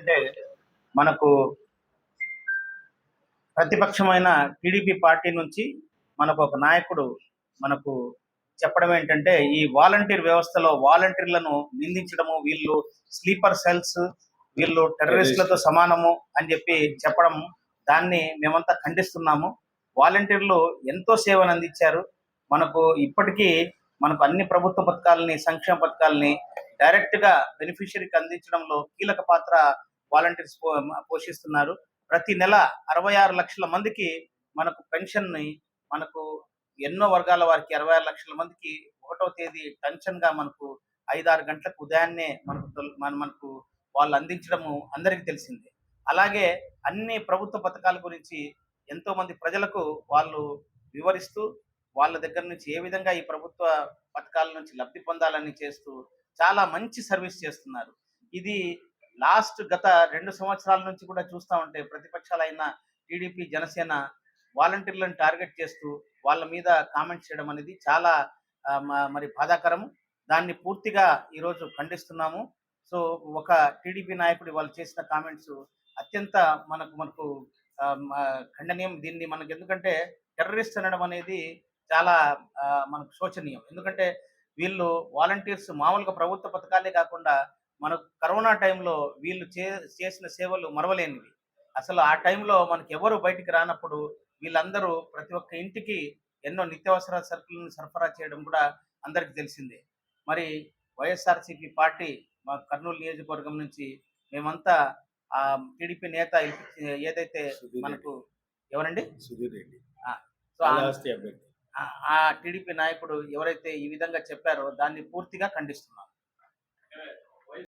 ఏంటంటే మనకు ప్రతిపక్షమైన TDP party నుంచి మనకు ఒక నాయకుడు మనకు చెప్పడం ఏంటంటే ఈ వాలంటీర్ వ్యవస్థలో వాలంటీర్లను నిందించడము వీళ్ళు స్లీపర్ సెల్స్ వీళ్ళు టెర్రరిస్టులతో సమానము అని చెప్పి చెప్పడం దాన్ని మేమంతా ఖండిస్తున్నాము. వాలంటీర్లు ఎంతో సేవను అందించారు. మనకు ఇప్పటికీ మనకు అన్ని ప్రభుత్వ పథకాలని సంక్షేమ పథకాలని డైరెక్ట్గా బెనిఫిషరీకి అందించడంలో కీలక పాత్ర వాలంటీర్స్ పో- పోషిస్తున్నారు. ప్రతి నెల అరవై ఆరు లక్షల మందికి మనకు పెన్షన్ని మనకు ఎన్నో వర్గాల వారికి అరవై ఆరు లక్షల మందికి ఒకటో తేదీ టెన్షన్గా మనకు ఐదారు గంటలకు ఉదయాన్నే మనకు మన మనకు వాళ్ళు అందించడము అందరికీ తెలిసిందే. అలాగే అన్ని ప్రభుత్వ పథకాల గురించి ఎంతోమంది ప్రజలకు వాళ్ళు వివరిస్తూ వాళ్ళ దగ్గర నుంచి ఏ విధంగా ఈ ప్రభుత్వ పథకాల నుంచి లబ్ధి పొందాలని చేస్తూ చాలా మంచి సర్వీస్ చేస్తున్నారు. ఇది లాస్ట్ గత రెండు సంవత్సరాల నుంచి కూడా చూస్తూ ఉంటే ప్రతిపక్షాలైన టీడీపీ జనసేన వాలంటీర్లను టార్గెట్ చేస్తూ వాళ్ళ మీద కామెంట్స్ చేయడం అనేది చాలా మ- మరి బాధాకరం దాన్ని పూర్తిగా ఈరోజు ఖండిస్తున్నాము. సో ఒక టీడీపీ నాయకుడు వాళ్ళు చేసిన కామెంట్స్ అత్యంత మనకు మనకు ఖండనీయం. దీన్ని మనకు ఎందుకంటే టెర్రరిస్ట్ అనడం అనేది చాలా మనకు శోచనీయం. ఎందుకంటే వీళ్ళు వాలంటీర్స్ మామూలుగా ప్రభుత్వ పథకాలే కాకుండా మనకు కరోనా టైంలో వీళ్ళు చే చేసిన సేవలు మరవలేనివి. అసలు ఆ టైంలో మనకి ఎవరు బయటికి రానప్పుడు వీళ్ళందరూ ప్రతి ఒక్క ఇంటికి ఎన్నో నిత్యావసర సరుకులను సరఫరా చేయడం కూడా అందరికీ తెలిసిందే. మరి వైఎస్ఆర్సీపీ పార్టీ మా కర్నూలు నియోజకవర్గం నుంచి మేమంతా ఆ టీడీపీ నేత ఏదైతే మనకు ఎవరండి? సుధీర్ రెడ్డి. సో ఆ టీడీపీ నాయకుడు ఎవరైతే ఈ విధంగా చెప్పారో దాన్ని పూర్తిగా ఖండిస్తున్నాం.